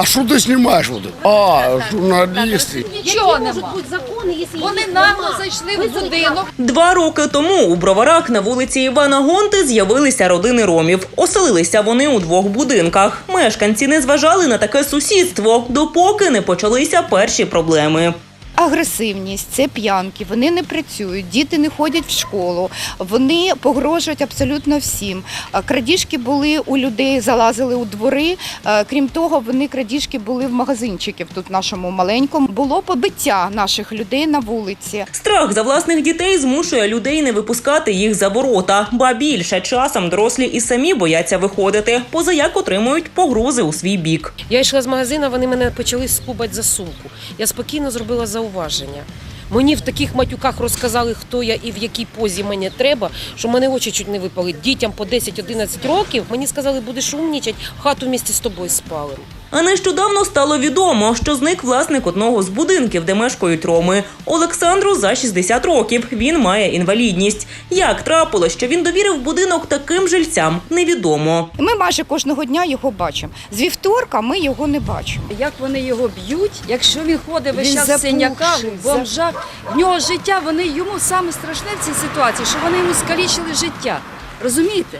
А что ты снимаешь вот это? А, журналисты. Нічого нема. Вони нагло зайшли в будинок. Два роки тому у Броварах на вулиці Івана Гонти з'явилися родини ромів. Оселилися вони у двох будинках. Мешканці не зважали на таке сусідство, допоки не почалися перші проблеми. Агресивність, це п'янки, вони не працюють, діти не ходять в школу, вони погрожують абсолютно всім. Крадіжки були у людей, залазили у двори. Крім того, вони крадіжки були в магазинчиків тут в нашому маленькому. Було побиття наших людей на вулиці. Страх за власних дітей змушує людей не випускати їх за ворота. Ба більше часом дорослі і самі бояться виходити, позаяк отримують погрози у свій бік. Я йшла з магазину, вони мене почали скубати за сумку. Я спокійно зробила зауваження. Мені в таких матюках розказали, хто я і в якій позі мені треба, що мене очі чуть не випали. Дітям по 10-11 років мені сказали, будеш умнічать, хату в місті з тобою спалим. А нещодавно стало відомо, що зник власник одного з будинків, де мешкають роми. Олександру за 60 років. Він має інвалідність. Як трапилось, що він довірив будинок таким жильцям, невідомо. Ми майже кожного дня його бачимо. З вівторка ми його не бачимо. Як вони його б'ють, якщо він ходить весь Він час в синяках, в бомжах, в нього життя, вони йому саме страшне в цій ситуації, що вони йому скалічили життя. Розумієте?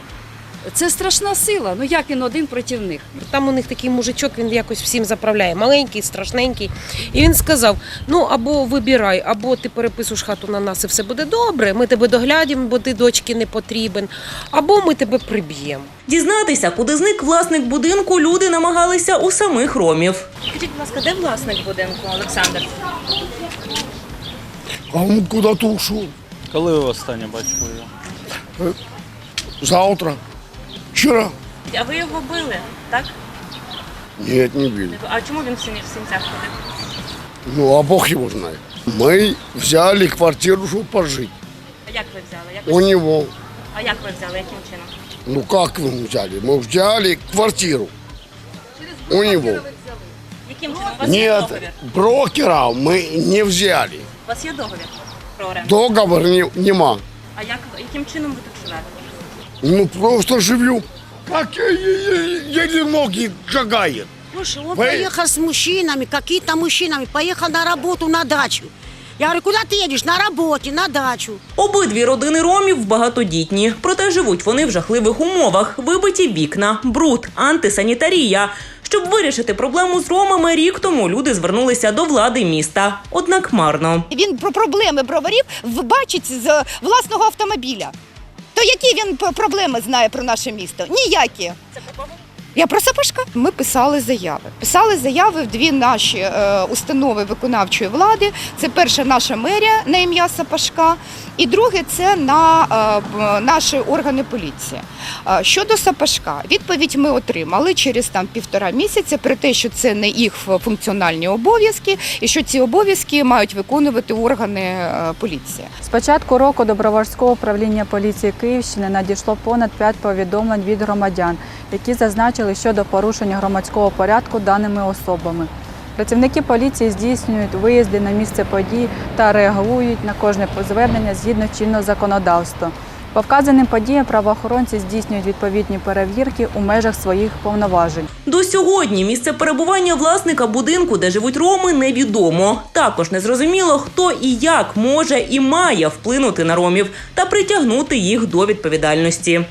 Це страшна сила. Ну як він один проти них? Там у них такий мужичок, він якось всім заправляє, маленький, страшненький. І він сказав: ну або вибирай, або ти переписуєш хату на нас і все буде добре, ми тебе доглядимо, бо ти дочки не потрібен, або ми тебе приб'ємо. Дізнатися, куди зник власник будинку, люди намагалися у самих ромів. Скажіть, будь ласка, де власник будинку, Олександр? А он куда-то ушел. Коли ви востаннє бачили його? Завтра. Вчера. А ви його били, так? Нет, не били. А чому він в сині- в синцях ходив? Ну, а Бог его знает. Мы взяли квартиру, чтобы пожить. А як ви взяли? Як ви- У него. А як ви взяли? Яким чином? Ну, как мы взяли? Мы взяли квартиру. У него. Яким чином? У вас є Нет, договір? брокера мы не взяли. У вас є договір про оренду? Договор не, нема. А як, яким чином ви тут живете? Ну, просто живу. Как еле ноги шагает. Слушай, он Вы- поехал с мужчинами, какие-то мужчинами, поехал на работу, на дачу. Я говорю, куда ты едешь? На работе, на дачу. Обидві родини ромів багатодітні, проте живуть вони в жахливих умовах: вибиті вікна, бруд, антисанітарія. Щоб вирішити проблему з ромами, рік тому люди звернулися до влади міста. Однак марно. Він про проблеми броварів в- бачить з власного автомобіля. Які він проблеми знає про наше місто? Ніякі. Я про Сапожка. Ми писали заяви. Писали заяви в дві наші е, установи виконавчої влади. Це перша наша мерія на ім'я Сапожка, і друге це на е, наші органи поліції. Е, щодо Сапожка, відповідь ми отримали через там півтора місяця про те, що це не їх функціональні обов'язки, і що ці обов'язки мають виконувати органи е, поліції. З початку року до Броварського управління поліції Київщини надійшло понад 5 повідомлень від громадян, які зазначили щодо порушення громадського порядку даними особами. Працівники поліції здійснюють виїзди на місце подій та реагують на кожне звернення згідно чинного законодавства. По вказаним подіям правоохоронці здійснюють відповідні перевірки у межах своїх повноважень. До сьогодні місце перебування власника будинку, де живуть роми, невідомо. Також незрозуміло, хто і як може і має вплинути на ромів та притягнути їх до відповідальності.